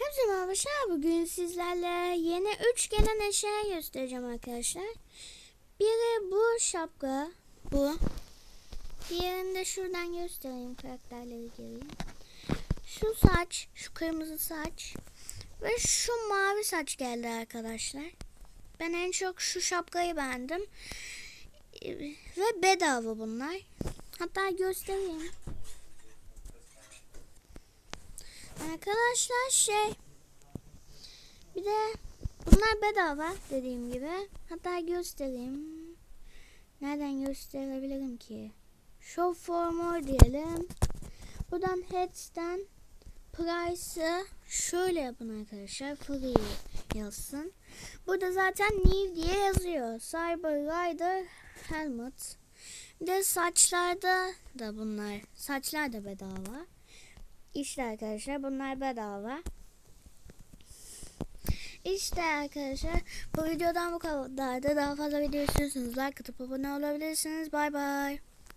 Hepsi arkadaşlar bugün sizlerle yeni 3 gelen eşya göstereceğim arkadaşlar. Biri bu şapka, bu. Diğerini de şuradan göstereyim karakterleri geleyim. Şu saç, şu kırmızı saç ve şu mavi saç geldi arkadaşlar. Ben en çok şu şapkayı beğendim. Ve bedava bunlar. Hatta göstereyim. Arkadaşlar şey bir de bunlar bedava dediğim gibi. Hatta göstereyim. Nereden gösterebilirim ki? Show for more diyelim. Buradan heads'ten price'ı şöyle yapın arkadaşlar. Free yazsın. Burada zaten new diye yazıyor. Cyber Rider Helmet. Bir de saçlarda da bunlar. Saçlar da bedava. İşte arkadaşlar bunlar bedava. İşte arkadaşlar bu videodan bu kadar. Daha fazla video istiyorsanız like atıp abone olabilirsiniz. Bay bay.